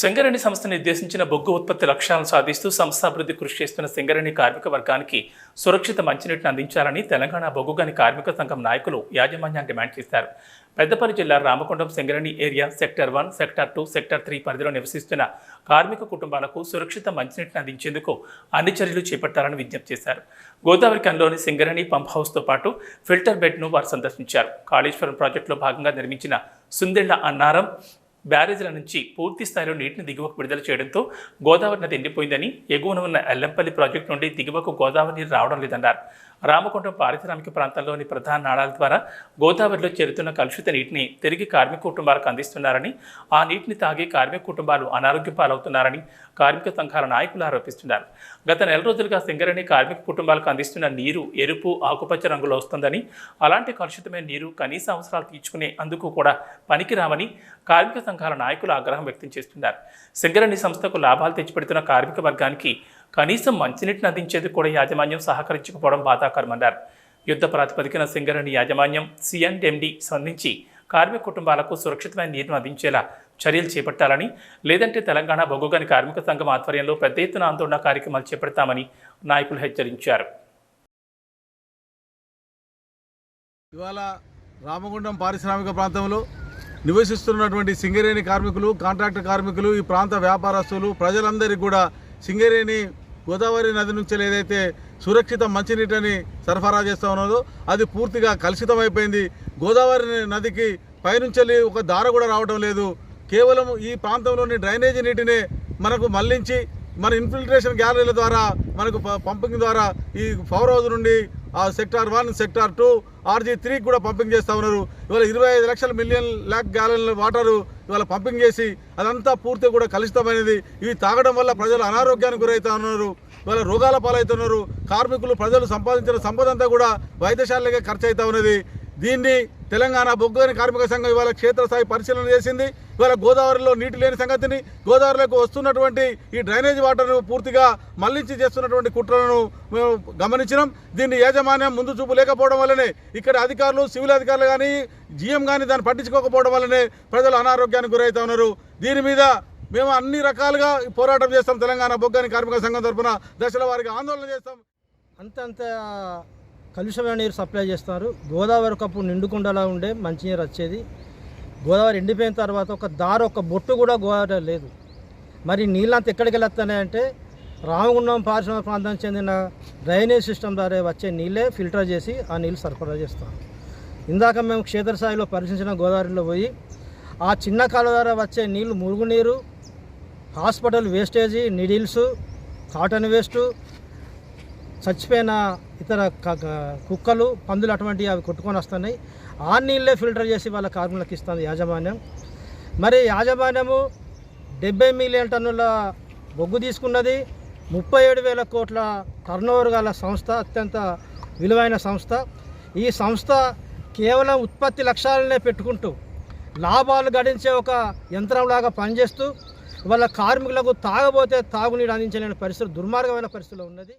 సింగరేణి సంస్థ నిర్దేశించిన బొగ్గు ఉత్పత్తి లక్ష్యాలను సాధిస్తూ సంస్థ అభివృద్ధి కృషి చేస్తున్న సింగరేణి కార్మిక వర్గానికి సురక్షిత మంచినీటిని అందించాలని తెలంగాణ బొగ్గుగని కార్మిక సంఘం నాయకులు యాజమాన్యాన్ని డిమాండ్ చేశారు. పెద్దపల్లి జిల్లా Ramakondam Singareni area sector one sector two sector three పరిధిలో నివసిస్తున్న కార్మిక కుటుంబాలకు సురక్షిత మంచినీటిని అందించేందుకు అన్ని చర్యలు చేపట్టాలని విజ్ఞప్తి చేశారు. గోదావరి కన్లోని సింగరేణి పంప్ హౌస్తో పాటు ఫిల్టర్ బెడ్ను వారు సందర్శించారు. కాళేశ్వరం ప్రాజెక్టులో భాగంగా నిర్మించిన సుందిళ్ళ అన్నారం బ్యారేజ్ల నుంచి పూర్తి స్థాయిలో నీటిని దిగువకు విడుదల చేయడంతో గోదావరి నది ఎండిపోయిందని ఎగువన ఉన్న ఎల్లంపల్లి ప్రాజెక్టు నుండి దిగువకు గోదావరి నీరు రావడం లేదన్నారు. రామకొండం పారిశ్రామిక ప్రాంతంలోని ప్రధాన నాళాల ద్వారా గోదావరిలో చేరుతున్న కలుషిత నీటిని తిరిగి కార్మిక కుటుంబాలకు అందిస్తున్నారని ఆ నీటిని తాగి కార్మిక కుటుంబాలు అనారోగ్య పాలవుతున్నారని కార్మిక సంఘాల నాయకులు ఆరోపిస్తున్నారు. గత నెల రోజులుగా సింగరేణి కార్మిక కుటుంబాలకు అందిస్తున్న నీరు ఎరుపు ఆకుపచ్చ రంగులో వస్తుందని అలాంటి కలుషితమైన నీరు కనీస అవసరాలు తీర్చుకునే అందుకు కూడా పనికిరామని కార్మిక సంఘాల నాయకులు ఆగ్రహం వ్యక్తం చేస్తున్నారు. సింగరేణి సంస్థకు లాభాలు తెచ్చిపెడుతున్న కార్మిక వర్గానికి కనీసం మంచినీటిని అందించేది కూడా యాజమాన్యం సహకరించకపోవడం బాధాకరమన్నారు. యుద్ధ ప్రాతిపదికన సింగరేణి యాజమాన్యం సిఎన్ఎండి స్పందించి కార్మిక కుటుంబాలకు సురక్షితమైన నీటిని అందించేలా చర్యలు చేపట్టాలని లేదంటే తెలంగాణ బొగ్గుగని కార్మిక సంఘం ఆధ్వర్యంలో పెద్ద ఎత్తున ఆందోళన కార్యక్రమాలు చేపడతామని నాయకులు హెచ్చరించారు. ఇవాళ రామగుండం పారిశ్రామిక ప్రాంతంలో నివసిస్తున్నటువంటి సింగరేణి కార్మికులు కాంట్రాక్ట్ కార్మికులు ఈ ప్రాంత వ్యాపారస్తులు ప్రజలందరికీ కూడా సింగరేణి గోదావరి నది నుంచి ఏదైతే సురక్షిత మంచినీటిని సరఫరా చేస్తూ ఉన్నదో అది పూర్తిగా కలుషితమైపోయింది గోదావరి నదికి పైనుంచి ఒక దార కూడా రావడం లేదు. కేవలం ఈ ప్రాంతంలోని డ్రైనేజీ నీటినే మనకు మళ్ళించి మన ఇన్ఫిల్ట్రేషన్ గ్యాలరీల ద్వారా మనకు ప- పంపింగ్ ద్వారా ఈ పవర్ హౌస్ నుండి ఆ sector one sector two RG త్రీకి కూడా పంపింగ్ చేస్తూ ఉన్నారు. ఇవాళ ఇరవై ఐదు లక్షల మిలియన్ ల్యాక్ గ్యాలన్ల వాటరు ఇవాళ పంపింగ్ చేసి అదంతా పూర్తిగా కూడా కలుషితమైనది. ఇవి తాగడం వల్ల ప్రజలు అనారోగ్యానికి గురవుతా ఉన్నారు. ఇవాళ రోగాల పాలవుతున్నారు. కార్మికులు ప్రజలు సంపాదించిన సంపద అంతా కూడా వైద్యశాలకే ఖర్చు అవుతా ఉన్నది. దీన్ని తెలంగాణ బొగ్గని కార్మిక సంఘం ఇవాళ క్షేత్రస్థాయి పరిశీలన చేసింది. ఇవాళ గోదావరిలో నీటి లేని సంగతిని గోదావరిలోకి వస్తున్నటువంటి ఈ డ్రైనేజ్ వాటర్ను పూర్తిగా మళ్ళించి చేస్తున్నటువంటి కుట్రలను మేము గమనించినాం. దీన్ని యాజమాన్యం ముందు చూపు లేకపోవడం వల్లనే ఇక్కడ అధికారులు సివిల్ అధికారులు కానీ జీఎం కానీ దాన్ని పట్టించుకోకపోవడం వల్లనే ప్రజలు అనారోగ్యానికి గురవుతా ఉన్నారు. దీని మీద మేము అన్ని రకాలుగా పోరాటం చేస్తాం తెలంగాణ బొగ్గని కార్మిక సంఘం తరఫున. దశల వారికి ఆందోళన చేస్తాం. అంతంత కలుషమైన నీరు సప్లై చేస్తున్నారు గోదావరి ఒకప్పుడు నిండుకుండలా ఉండే మంచినీరు వచ్చేది. గోదావరి ఎండిపోయిన తర్వాత ఒక దారి ఒక బొట్టు కూడా గోదావరి లేదు. మరి నీళ్ళంతా ఎక్కడికి వెళ్తున్నాయంటే రామగుండం పారిశ్రామిక ప్రాంతానికి చెందిన డ్రైనేజ్ సిస్టమ్ ద్వారా వచ్చే నీళ్ళే ఫిల్టర్ చేసి ఆ నీళ్ళు సరఫరా చేస్తాం ఇందాక మేము క్షేత్రస్థాయిలో పరిశీలించిన గోదావరిలో పోయి ఆ చిన్న కాలువ ద్వారా వచ్చే నీళ్ళు మురుగునీరు hospital wastage needles cotton waste చచ్చిపోయిన ఇతర కుక్కలు పందులు అటువంటివి అవి కొట్టుకొని వస్తున్నాయి. ఆ నీళ్ళే ఫిల్టర్ చేసి వాళ్ళ కార్మికులకు ఇస్తుంది యాజమాన్యం. మరి యాజమాన్యము డెబ్బై మిలియన్ టన్నుల బొగ్గు తీసుకున్నది. ముప్పై ఏడు వేల కోట్ల టర్నోవర్ గల సంస్థ అత్యంత విలువైన సంస్థ. ఈ సంస్థ కేవలం ఉత్పత్తి లక్ష్యాలనే పెట్టుకుంటూ లాభాలు గడించే ఒక యంత్రంలాగా పనిచేస్తూ వాళ్ళ కార్మికులకు తాగబోతే తాగునీరు అందించలేని పరిస్థితి దుర్మార్గమైన పరిస్థితిలో ఉన్నది.